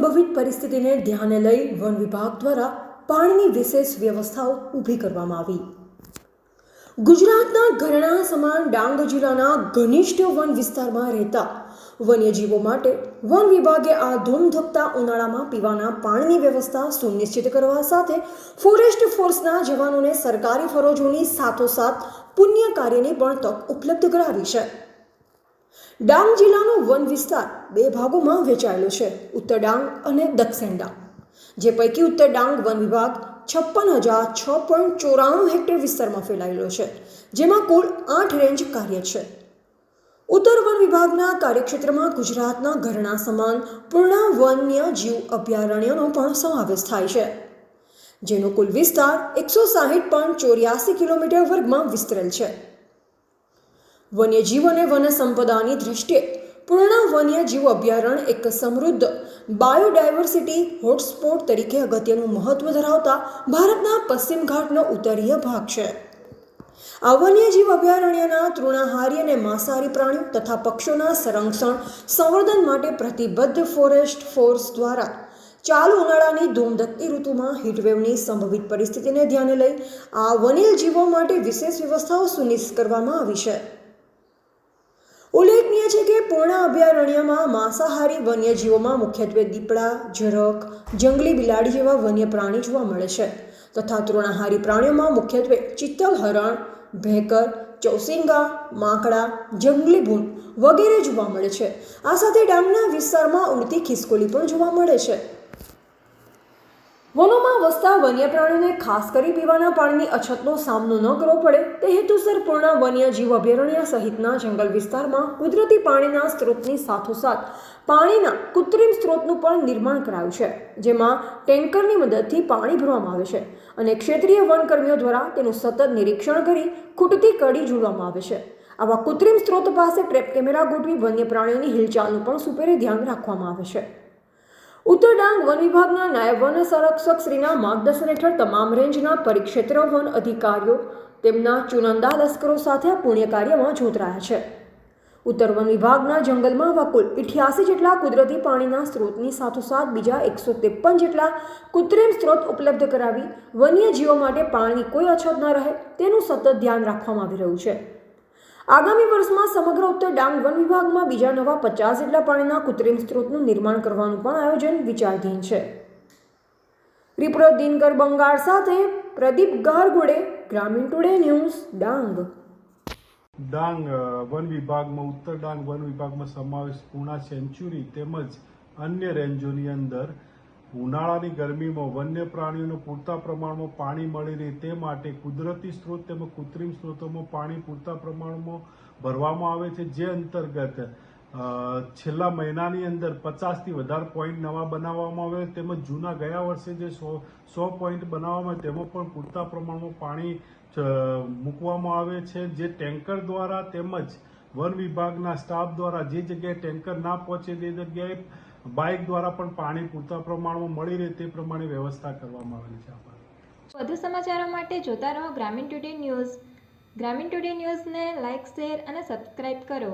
પરિસ્થિતિને ધ્યાને લઈ વન વિભાગ દ્વારા પાણીની વિશેષ વ્યવસ્થાઓ ઊભી કરવામાં આવી. ગુજરાતના ઘરણા સમાન ડાંગ જિલ્લાના ઘનિષ્ઠ વન વિસ્તારમાં રહેતા વન્યજીવો માટે વન વિભાગે આ ધૂમધકતા ઉનાળામાં પીવાના પાણીની વ્યવસ્થા સુનિશ્ચિત કરવા સાથે ફોરેસ્ટ ફોર્સના જવાનોને સરકારી ફરજોની સાથોસાથ પુણ્ય કાર્યની પણ તક ઉપલબ્ધ કરાવી છે. ડાંગ જિલ્લાનો વન વિસ્તાર બે ભાગોમાં વહેંચાયેલો છે, ઉત્તર ડાંગ અને દક્ષિણ ડાંગ. જે પૈકી ઉત્તર ડાંગ વન વિભાગ છપ્પન હજાર છ પોઈન્ટ ચોરાણું હેક્ટર વિસ્તારમાં ફેલાયેલો છે, જેમાં કુલ આઠ રેન્જ કાર્ય છે. ઉત્તર વન વિભાગના કાર્યક્ષેત્રમાં ગુજરાતના ઘરણા સમાન પૂર્ણ વન્ય જીવ અભયારણ્યનો પણ સમાવેશ થાય છે, જેનો કુલ વિસ્તાર એકસો સાહીઠ પોઈન્ટ ચોર્યાસી કિલોમીટર વર્ગમાં વિસ્તરેલ છે. વન્યજીવ અને વન સંપદાની દૃષ્ટિએ પૂર્ણ વન્યજીવ અભયારણ્ય એક સમૃદ્ધ બાયોડાયવર્સિટી હોટસ્પોટ તરીકે અગત્યનું મહત્વ ધરાવતા ભારતના પશ્ચિમ ઘાટનો ઉત્તરીય ભાગ છે. આ વન્યજીવ અભયારણ્યના તૃણાહારી અને માંસાહારી પ્રાણીઓ તથા પક્ષીઓના સંરક્ષણ, સંવર્ધન માટે પ્રતિબદ્ધ ફોરેસ્ટ ફોર્સ દ્વારા ચાલુ ઉનાળાની ધૂમધકતી ઋતુમાં હીટવેવની સંભવિત પરિસ્થિતિને ધ્યાને લઈ આ વન્યજીવો માટે વિશેષ વ્યવસ્થાઓ સુનિશ્ચિત કરવામાં આવી છે. કે પૂર્ણ અભયારણ્યમાં માંસાહારી વન્યજીવોમાં મુખ્યત્વે દીપડા ઝરક જંગલી બિલાડી જેવા વન્ય પ્રાણી જોવા મળે છે. તથા તૃણાહારી પ્રાણીઓમાં મુખ્યત્વે ચિત્તલ હરણ ભેકર, ચૌસિંગા, માકડા જંગલી ભૂન વગેરે જોવા મળે છે. આ સાથે ડાંગના વિસ્તારમાં ઉડતી ખિસકોલી પણ જોવા મળે છે. વનોમાં વસતા વન્ય પ્રાણીઓને ખાસ કરી પીવાના પાણીની અછતનો સામનો ન કરવો પડે, તે હેતુસર પૂર્ણ વન્યજીવ અભયારણ્ય સહિતના જંગલ વિસ્તારમાં કુદરતી પાણીના સ્ત્રોતની સાથોસાથ પાણીના કૃત્રિમ સ્ત્રોતનું પણ નિર્માણ કરાયું છે, જેમાં ટેન્કરની મદદથી પાણી ભરવામાં આવે છે અને ક્ષેત્રીય વનકર્મીઓ દ્વારા તેનું સતત નિરીક્ષણ કરી ખૂટતી કડી જોડવામાં આવે છે. આવા કૃત્રિમ સ્ત્રોત પાસે ટ્રેપ કેમેરા ગોઠવી વન્ય પ્રાણીઓની હિલચાલનું પણ સુપેરે ધ્યાન રાખવામાં આવે છે. ઉત્તર ડાંગ વન વિભાગના નાયબ વન સંરક્ષક શ્રીના માર્ગદર્શન હેઠળ તમામ રેન્જના પરિક્ષેત્ર, વન અધિકારીઓ તેમના ચુનંદા લશ્કરો સાથે આ પુણ્ય કાર્યમાં જોતરાયા છે. ઉત્તર વન વિભાગના જંગલમાં આવા કુલ ઇઠ્યાસી જેટલા કુદરતી પાણીના સ્ત્રોતની સાથોસાથ બીજા એકસો ત્રેપન જેટલા કૃત્રિમ સ્ત્રોત ઉપલબ્ધ કરાવી વન્યજીવો માટે પાણીની કોઈ અછત ન રહે તેનું સતત ધ્યાન રાખવામાં આવી રહ્યું છે. આગામી વર્ષમાં સમગ્ર ઉત્તર ડાંગ વન વિભાગમાં બીજા નવા પચાસ જેટલા પાણીના કૃત્રિમ સ્ત્રોતનું નિર્માણ કરવાનું પણ આયોજન વિચારધીન છે. રિપોર્ટર દિનકર, બંગાળ સાથે પ્રદીપ ગારગોડે, ગ્રામીણ ટુડે ન્યૂઝ ડાંગ. ડાંગ વન વિભાગમાં, ઉત્તર ડાંગ વન વિભાગમાં સમાવેશ પૂર્ણા સેન્ચુરી તેમજ અન્ય રેન્જોની અંદર ઉનાળાની ગરમીમાં વન્ય પ્રાણીઓને પૂરતા પ્રમાણમાં પાણી મળી રહે તે માટે કુદરતી સ્ત્રોત તેમજ કૃત્રિમ સ્ત્રોતોમાં પાણી પૂરતા પ્રમાણમાં ભરવામાં આવે છે, જે અંતર્ગત છેલ્લા મહિનાની અંદર પચાસથી વધારે પોઈન્ટ નવા બનાવવામાં આવે તેમજ જૂના ગયા વર્ષે જે સો સો પોઈન્ટ બનાવવામાં આવે તેમાં પણ પૂરતા પ્રમાણમાં પાણી મૂકવામાં આવે છે. જે ટેન્કર દ્વારા તેમજ વન વિભાગના સ્ટાફ દ્વારા જે જગ્યાએ ટેન્કર ના પહોંચે તે જગ્યાએ બાઇક દ્વારા પણ પાણી પૂરતા પ્રમાણમાં મળી રહે તે પ્રમાણે વ્યવસ્થા કરવામાં આવેલી છે. વધુ સમાચારો માટે જોતા રહો Gramin today news. Gramin today ન્યૂઝને લાઇક, શેર અને સબસ્ક્રાઇબ કરો.